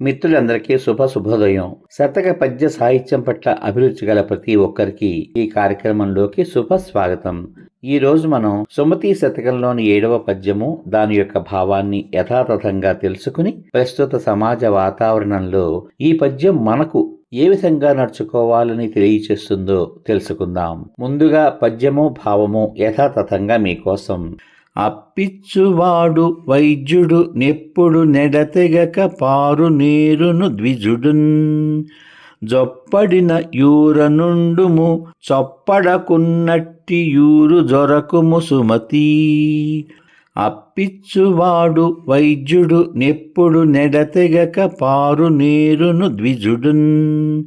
మిత్రులందరికీ శుభ శుభోదయం. శతక పద్య సాహిత్యం పట్ల అభిరుచి గల ప్రతి ఒక్కరికి ఈ కార్యక్రమంలోకి శుభ స్వాగతం. ఈ రోజు మనం సుమతి శతకంలోని ఏడవ పద్యము దాని యొక్క భావాన్ని యథాతథంగా తెలుసుకుని ప్రస్తుత సమాజ వాతావరణంలో ఈ పద్యం మనకు ఏ విధంగా నడుచుకోవాలని తెలియచేస్తుందో తెలుసుకుందాం. ముందుగా పద్యము భావము యథాతథంగా మీకోసం. అప్పిచ్చువాడు వైద్యుడు నెప్పుడు నెడతెగక పారు నేరును ద్విజుడున్. జొప్పడిన యూర నుండుము చొప్పడకున్నట్టి యూరు జొరకుము సుమతి. అప్పిచ్చువాడు వైద్యుడు నెప్పుడు నెడతెగక పారు నేరును ద్విజుడున్.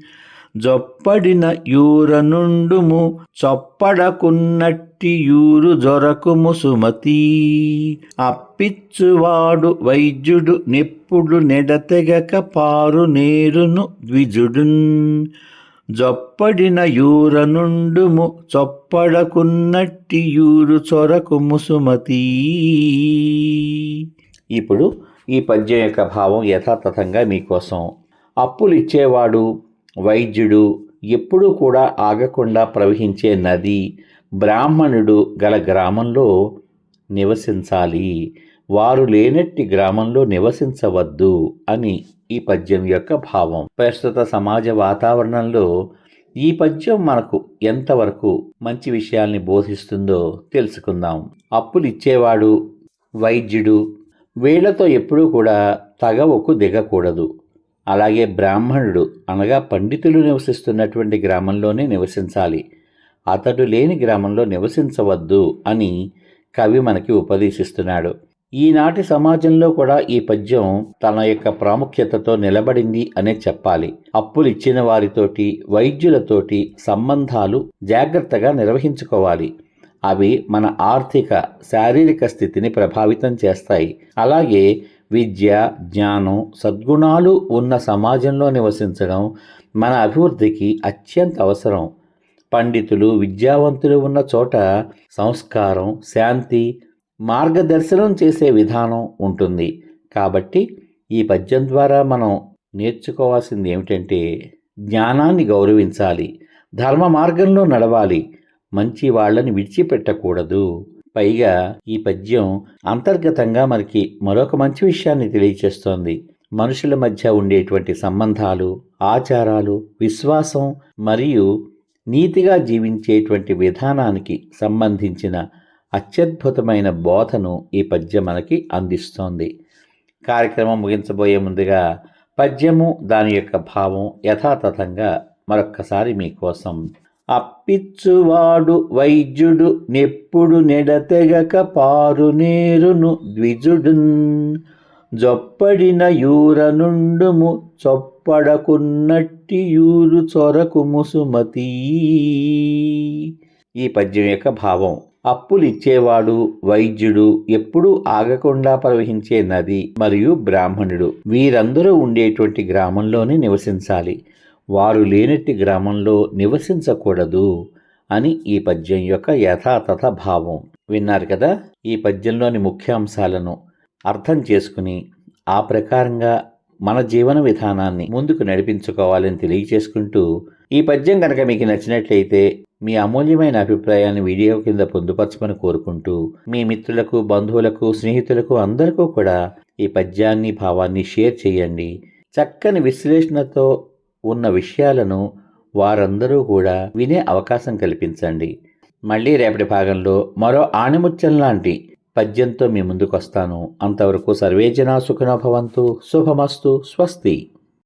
జొప్పడిన యూరనుండుము చొప్పడకున్నట్టి యూరు జొరకుము సుమతి. అప్పిచ్చువాడు వైద్యుడు నెప్పుడు నెడతెగక పారు నేరును ద్విజుడున్. జొప్పడిన యూరనుండుము చొప్పడకున్నట్టి యూరు చొరకుము సుమతి. ఇప్పుడు ఈ పద్యం యొక్క భావం యథాతథంగా మీకోసం. అప్పులు ఇచ్చేవాడు వైద్యుడు ఎప్పుడూ కూడా ఆగకుండా ప్రవహించే నది బ్రాహ్మణుడు గల గ్రామంలో నివసించాలి. వారు లేనట్టి గ్రామంలో నివసించవద్దు అని ఈ పద్యం యొక్క భావం. ప్రస్తుత సమాజ వాతావరణంలో ఈ పద్యం మనకు ఎంతవరకు మంచి విషయాల్ని బోధిస్తుందో తెలుసుకుందాం. అప్పులు ఇచ్చేవాడు వైద్యుడు. వీళ్ళతో ఎప్పుడూ కూడా తగవకు దిగకూడదు. అలాగే బ్రాహ్మణుడు అనగా పండితులు నివసిస్తున్నటువంటి గ్రామంలోనే నివసించాలి. అతడు లేని గ్రామంలో నివసించవద్దు అని కవి మనకి ఉపదేశిస్తున్నాడు. ఈనాటి సమాజంలో కూడా ఈ పద్యం తన యొక్క ప్రాముఖ్యతతో నిలబడింది అనే చెప్పాలి. అప్పులు ఇచ్చిన వారితోటి వైద్యులతోటి సంబంధాలు జాగ్రత్తగా నిర్వహించుకోవాలి. అవి మన ఆర్థిక శారీరక స్థితిని ప్రభావితం చేస్తాయి. అలాగే విద్య జ్ఞానం సద్గుణాలు ఉన్న సమాజంలో నివసించడం మన అభివృద్ధికి అత్యంత అవసరం. పండితులు విద్యావంతులు ఉన్న చోట సంస్కారం శాంతి మార్గదర్శనం చేసే విధానం ఉంటుంది. కాబట్టి ఈ పద్యం ద్వారా మనం నేర్చుకోవాల్సింది ఏమిటంటే జ్ఞానాన్ని గౌరవించాలి ధర్మ మార్గంలో నడవాలి మంచి వాళ్ళని విడిచిపెట్టకూడదు. పైగా ఈ పద్యం అంతర్గతంగా మనకి మరొక మంచి విషయాన్ని తెలియచేస్తోంది. మనుషుల మధ్య ఉండేటువంటి సంబంధాలు ఆచారాలు విశ్వాసం మరియు నీతిగా జీవించేటువంటి విధానానికి సంబంధించిన అత్యద్భుతమైన బోధను ఈ పద్యం మనకి అందిస్తోంది. కార్యక్రమం ముగించబోయే ముందుగా పద్యము దాని యొక్క భావం యథాతథంగా మరొక్కసారి మీకోసం అప్పిచ్చువాడు వైద్యుడు నెప్పుడు నెడతెగక పారు నేరును ద్విజుడున్. జొప్పడిన యూర నుండుము చొప్పడకున్నట్టి యూరు చొరకు ముసుమతి ఈ పద్యం యొక్క భావం అప్పులు ఇచ్చేవాడు వైద్యుడు ఎప్పుడూ ఆగకుండా ప్రవహించే నది మరియు బ్రాహ్మణుడు. వీరందరూ ఉండేటువంటి గ్రామంలోనే నివసించాలి. వారు లేనట్టి గ్రామంలో నివసించకూడదు అని ఈ పద్యం యొక్క యథాతథ భావం. విన్నారు కదా? ఈ పద్యంలోని ముఖ్యాంశాలను అర్థం చేసుకుని ఆ ప్రకారంగా మన జీవన విధానాన్ని ముందుకు నడిపించుకోవాలని తెలియచేసుకుంటూ ఈ పద్యం కనుక మీకు నచ్చినట్లయితే మీ అమూల్యమైన అభిప్రాయాన్ని వీడియో కింద పొందుపరచమని కోరుకుంటూ మీ మిత్రులకు బంధువులకు స్నేహితులకు అందరికీ కూడా ఈ పద్యాన్ని భావాన్ని షేర్ చేయండి. చక్కని విశ్లేషణతో ఉన్న విషయాలను వారందరూ కూడా వినే అవకాశం కల్పించండి. మళ్ళీ రేపటి భాగంలో మరో ఆణిముత్యం లాంటి పద్యంతో మీ ముందుకు వస్తాను అంతవరకు సర్వేజనా సుఖనో భవంతు. శుభమస్తు. స్వస్తి.